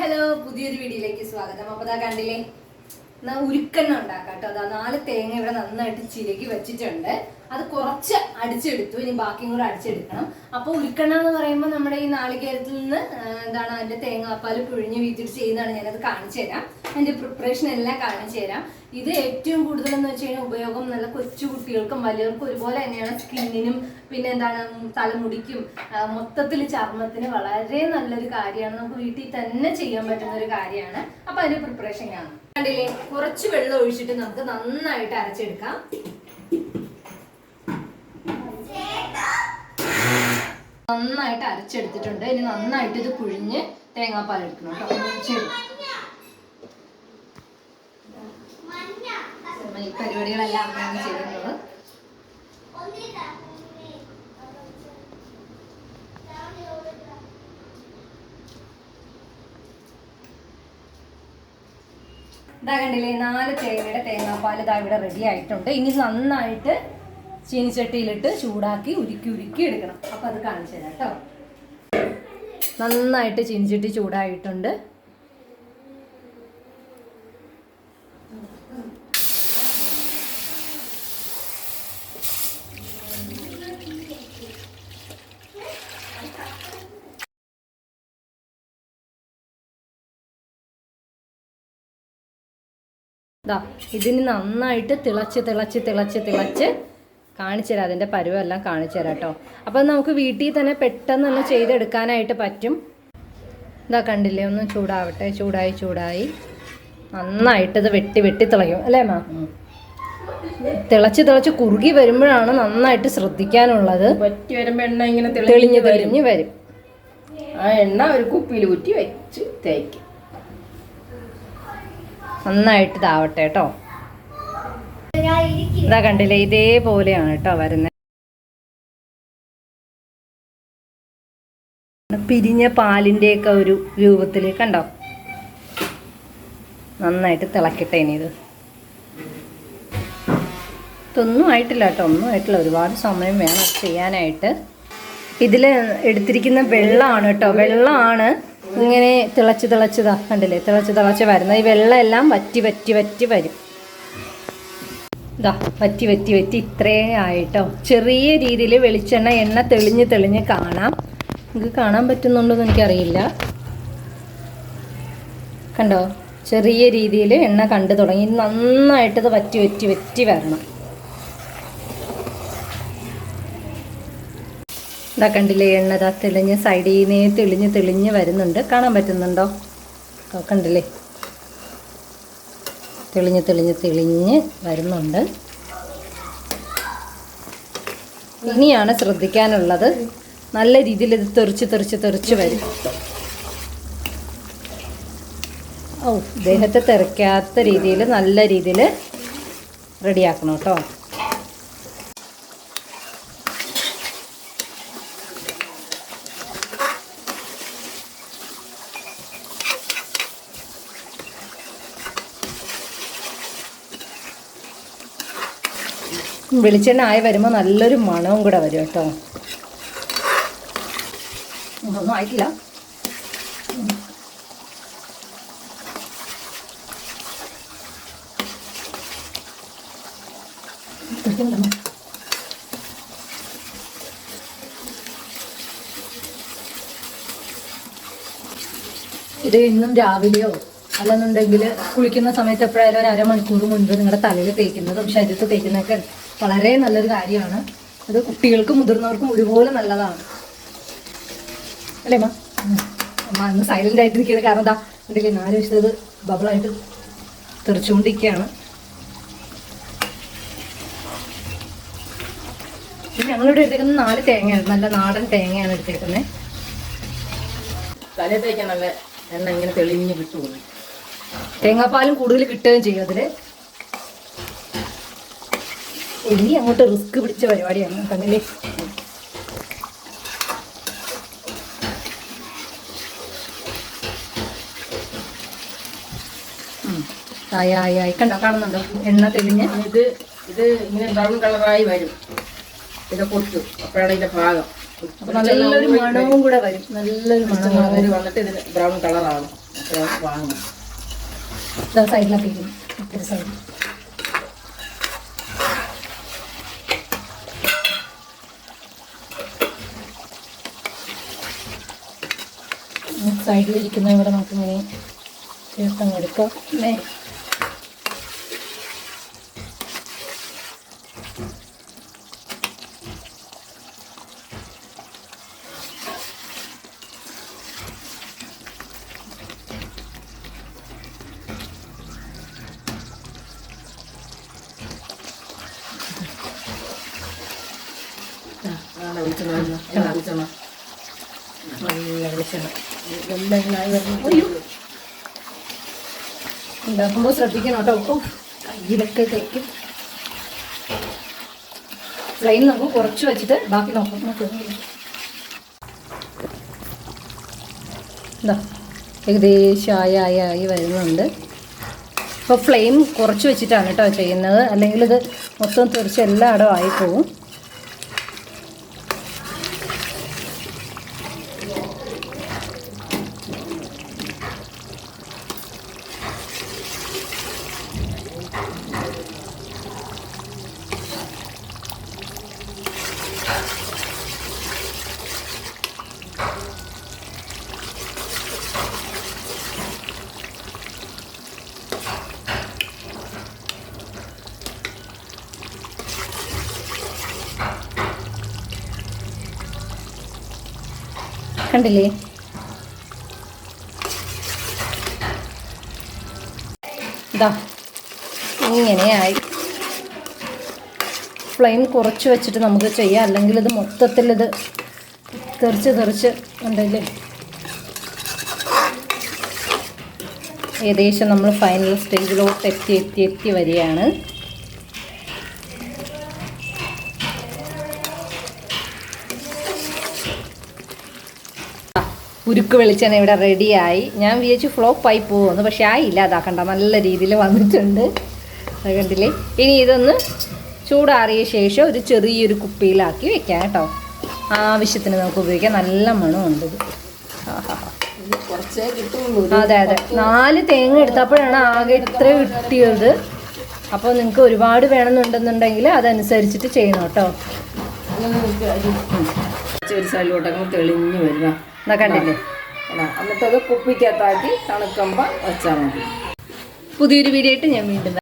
Hello പുതിയൊരു വീഡിയോയിലേക്ക് സ്വാഗതം. അപ്പൊ അതാ കണ്ടില്ലേ? ഉരുക്കെണ്ണ ഉണ്ടാക്കാം കേട്ടോ അതാ നാല് തേങ്ങ ഇവിടെ നന്നായിട്ട് ചിരകി വെച്ചിട്ടുണ്ട്. അത് കുറച്ച് അടിച്ചെടുത്തു. ഇനി ബാക്കിയും കൂടെ അടിച്ചെടുക്കണം. അപ്പോൾ ഉരുക്കെണ്ണ എന്ന് പറയുമ്പോൾ നമ്മുടെ ഈ നാളികേരത്തിൽ നിന്ന് എന്താണ് അതിന്റെ തേങ്ങാപ്പാൽ പുഴിഞ്ഞ് വീട്ടിട്ട് ചെയ്യുന്നതാണ് ഞാനത് കാണിച്ചു തരാം. അതിന്റെ പ്രിപ്പറേഷൻ എല്ലാം കാണിച്ചു തരാം. ഇത് ഏറ്റവും കൂടുതൽ എന്ന് വെച്ച് കഴിഞ്ഞാൽ ഉപയോഗം നല്ല കൊച്ചു കുട്ടികൾക്കും വലിയവർക്കും ഒരുപോലെ തന്നെയാണ് സ്കിന്നിനും പിന്നെ എന്താണ് തലമുടിക്കും മൊത്തത്തിൽ ചർമ്മത്തിന് വളരെ നല്ലൊരു കാര്യമാണ്. നമുക്ക് വീട്ടിൽ തന്നെ ചെയ്യാൻ പറ്റുന്ന ഒരു കാര്യമാണ്. അപ്പൊ അതിന്റെ പ്രിപ്പറേഷൻ കാണാം. കണ്ടില്ലേ? കുറച്ച് വെള്ളം ഒഴിച്ചിട്ട് നമുക്ക് നന്നായിട്ട് അരച്ചെടുക്കാം. നന്നായിട്ട് അരച്ചെടുത്തിട്ടുണ്ട്. ഇനി നന്നായിട്ട് ഇത് പുഴിഞ്ഞ് തേങ്ങാപ്പാൽ എടുക്കണം കേട്ടോ. ഈ പരിപാടികളെല്ലാം അമ്മയാണ് ചെയ്യുന്നത്. ഇതാ കണ്ടില്ലേ നാല് തേങ്ങയുടെ തേങ്ങാപ്പാൽ ഇതാ ഇവിടെ റെഡി ആയിട്ടുണ്ട്. ഇനി നന്നായിട്ട് ചീനിച്ചട്ടിയിലിട്ട് ചൂടാക്കി ഉരുക്കി ഉരുക്കി എടുക്കണം. അപ്പൊ അത് കാണിച്ചു തരാം കേട്ടോ. നന്നായിട്ട് ചീനിച്ചട്ടി ചൂടായിട്ടുണ്ട്. ഇതിന് നന്നായിട്ട് തിളച്ച് തിളച്ച് തിളച്ച് തിളച്ച് കാണിച്ചു തരാം അതിന്റെ പരുവെല്ലാം കാണിച്ചു തരാം കേട്ടോ. അപ്പം നമുക്ക് വീട്ടിൽ തന്നെ പെട്ടെന്ന് തന്നെ ചെയ്തെടുക്കാനായിട്ട് പറ്റും. ഇതാ കണ്ടില്ലേ ഒന്ന് ചൂടാവട്ടെ ചൂടായി ചൂടായി. നന്നായിട്ട് ഇത് വെട്ടി വെട്ടി തിളയ്ക്കും അല്ലേ മാ തിളച്ച് തിളച്ച് കുറുകി വരുമ്പോഴാണ് നന്നായിട്ട് ശ്രദ്ധിക്കാനുള്ളത്. വറ്റി വരുമ്പോൾ എണ്ണ ഇങ്ങനെ തെളിഞ്ഞ് തെളിഞ്ഞ് വരും. തെളിഞ്ഞ് വരും. ആ എണ്ണ ഒരു കുപ്പിയിൽ ഊറ്റി വെച്ച് തേക്കും നന്നായിട്ട് ഇതാവട്ടെ കേട്ടോ. ഇതാ കണ്ടില്ലേ? ഇതേപോലെയാണ് കേട്ടോ വരുന്നത്. പിരിഞ്ഞ പാലിന്റെയൊക്കെ ഒരു രൂപത്തിൽ കണ്ടോ? നന്നായിട്ട് തിളക്കട്ടെ ഇനി ഇത്. ഇതൊന്നും ആയിട്ടില്ല കേട്ടോ. ഒന്നും ആയിട്ടില്ല. ഒരുപാട് സമയം വേണം ചെയ്യാനായിട്ട്. ഇതിൽ എടുത്തിരിക്കുന്ന വെള്ളമാണ് കേട്ടോ. വെള്ളമാണ് ഇങ്ങനെ തിളച്ച് തിളച്ചതാ കണ്ടില്ലേ? തിളച്ച് തിളച്ച് വരുന്നത്. ഈ വെള്ളം എല്ലാം വറ്റി വറ്റി വറ്റി വരും. ഇതാ വറ്റി വറ്റി വറ്റി ഇത്രേ ആയിട്ടോ. ചെറിയ രീതിയിൽ വെളിച്ചെണ്ണ എണ്ണ തെളിഞ്ഞ് തെളിഞ്ഞ് കാണാം. നിങ്ങൾക്ക് കാണാൻ പറ്റുന്നുണ്ടോ എന്ന് എനിക്കറിയില്ല. കണ്ടോ? ചെറിയ രീതിയിൽ എണ്ണ കണ്ടു തുടങ്ങി. നന്നായിട്ടത് വറ്റി വറ്റി വറ്റി വരണം. ഇതാ കണ്ടില്ലേ എണ്ണ ഇതാ തെളിഞ്ഞ് സൈഡിൽ നിന്ന് തെളിഞ്ഞ് തെളിഞ്ഞ് വരുന്നുണ്ട്. കാണാൻ പറ്റുന്നുണ്ടോ? കണ്ടില്ലേ? തെളിഞ്ഞ് തെളിഞ്ഞ് തെളിഞ്ഞ് വരുന്നുണ്ട്. ഇനിയാണ് ശ്രദ്ധിക്കാനുള്ളത്. നല്ല രീതിയിൽ ഇത് തെറിച്ച് തെറിച്ച് തെറിച്ച് വരും. ഓ ദേഹത്തെ തെറിക്കാത്ത രീതിയിൽ നല്ല രീതിയിൽ റെഡിയാക്കണം കേട്ടോ. വെളിച്ചെണ്ണ ആയി വരുമ്പോൾ നല്ലൊരു മണവും കൂടെ വരും കേട്ടോ. ഒന്നും ആയിട്ടില്ല. ഇത് ഇന്നും രാവിലെയോ അല്ലെന്നുണ്ടെങ്കിൽ കുളിക്കുന്ന സമയത്ത് എപ്പോഴായാലും ഒരു അരമണിക്കൂർ മുൻപ് നിങ്ങളുടെ തലയിൽ തേക്കുന്നതും ശരീരത്ത് തേക്കുന്നതൊക്കെ വളരെ നല്ലൊരു കാര്യമാണ്. അത് കുട്ടികൾക്കും മുതിർന്നവർക്കും ഒരുപോലെ നല്ലതാണ്. അല്ലേ അമ്മ? അമ്മ അന്ന് സൈലന്റ് ആയിട്ട് നിൽക്കുന്നത് കാരണം എന്താ ഉണ്ടെങ്കിൽ നാല് വശത്തത് ബബിളായിട്ട് തെറിച്ചുകൊണ്ടിരിക്കുകയാണ്. ഞങ്ങളിവിടെ എടുത്തേക്കുന്നത് നാല് തേങ്ങയാണ്. നല്ല നാടൻ തേങ്ങയാണ് എടുത്തേക്കുന്നത്. തലേ തേക്കാൻ നല്ല എണ്ണ ഇങ്ങനെ തെളിഞ്ഞ് കിട്ടും. തേങ്ങാപ്പാലും കൂടുതൽ കിട്ടുകയും ചെയ്യും അതിൽ. ഇനി അങ്ങോട്ട് റിസ്ക് പിടിച്ച പരിപാടിയാണ്. ഉം. ആയി ആയി ആയി. കണ്ടോ കാണുന്നുണ്ടോ? എണ്ണ തെളിഞ്ഞ്. ഇത് ഇത് ഇങ്ങനെ ബ്രൗൺ കളറായി വരും. ഇത് പൊട്ടും. അപ്പോഴാണ് ഇതിന്റെ ഭാഗം. നല്ലൊരു മണവും കൂടെ വരും. നല്ലൊരു മണം വന്നിട്ട് ഇതിന് ബ്രൗൺ കളറാണ്. വാങ്ങും ഇതാ സൈഡിലൊക്കെ. ഇപ്പുറത്തെ സൈഡിൽ സൈഡിലിരിക്കുന്ന ഇവിടെ നമുക്കിങ്ങനെ ചേർത്തങ്ങ് എടുക്കാം വെളിച്ചെണ്ണ. നല്ല വെളിച്ചെണ്ണ. ഉണ്ടാക്കുമ്പോൾ ശ്രദ്ധിക്കണം കേട്ടോ. ഓ, കയ്യിലൊക്കെ തേക്കും. ഫ്ലെയിം നമുക്ക് കുറച്ച് വെച്ചിട്ട് ബാക്കി നോക്കാം. എന്താ ഏകദേശം ആയി ആയി ആയി വരുന്നുണ്ട്. അപ്പോൾ ഫ്ലെയിം കുറച്ച് വെച്ചിട്ടാണ് കേട്ടോ ചെയ്യുന്നത്. അല്ലെങ്കിൽ ഇത് മൊത്തം തീർച്ച എല്ലായിടവും ആയിപ്പോവും. കണ്ടില്ലേ ഇതാ ഇങ്ങനെയായി ഫ്ലെയിം കുറച്ച് വെച്ചിട്ട് നമുക്ക് ചെയ്യാം. അല്ലെങ്കിൽ ഇത് മൊത്തത്തിൽ ഇത് തെറിച്ച് തെറിച്ച് ഉണ്ടല്ലേ ഏകദേശം നമ്മൾ ഫൈനൽ സ്റ്റേജിലോട്ട് എത്തി എത്തി എത്തി വരികയാണ്. ഉരുക്ക് വെളിച്ചെണ്ണ ഇവിടെ റെഡിയായി ഞാൻ വിചാരിച്ചു ഫ്ലോപ്പായി പോകുമെന്ന് പക്ഷെ ആയില്ല. അതാക്കണ്ട നല്ല രീതിയിൽ വന്നിട്ടുണ്ട്. അത് കണ്ടില്ലേ? ഇനി ഇതൊന്ന് ചൂടാറിയ ശേഷം ഒരു ചെറിയൊരു കുപ്പിയിലാക്കി വെക്കാം കേട്ടോ. ആവശ്യത്തിന് നമുക്ക് ഉപയോഗിക്കാം. നല്ല മണമുണ്ട് അതെ അതെ. നാല് തേങ്ങ എടുത്തപ്പോഴാണ് ആകെ ഇത്ര കിട്ടിയത്. അപ്പോൾ നിങ്ങൾക്ക് ഒരുപാട് വേണമെന്നുണ്ടെന്നുണ്ടെങ്കിൽ അതനുസരിച്ചിട്ട് ചെയ്യണം കേട്ടോ. ഒരു ഒരു സൈഡിലോട്ടൊക്കെ എന്നാ കണ്ടില്ലേ? എന്നിട്ട് അത് കുപ്പിക്കകത്താക്കി തണുക്കുമ്പോൾ വെച്ചാൽ മതി. പുതിയൊരു വീഡിയോ ആയിട്ട് ഞാൻ വീണ്ടും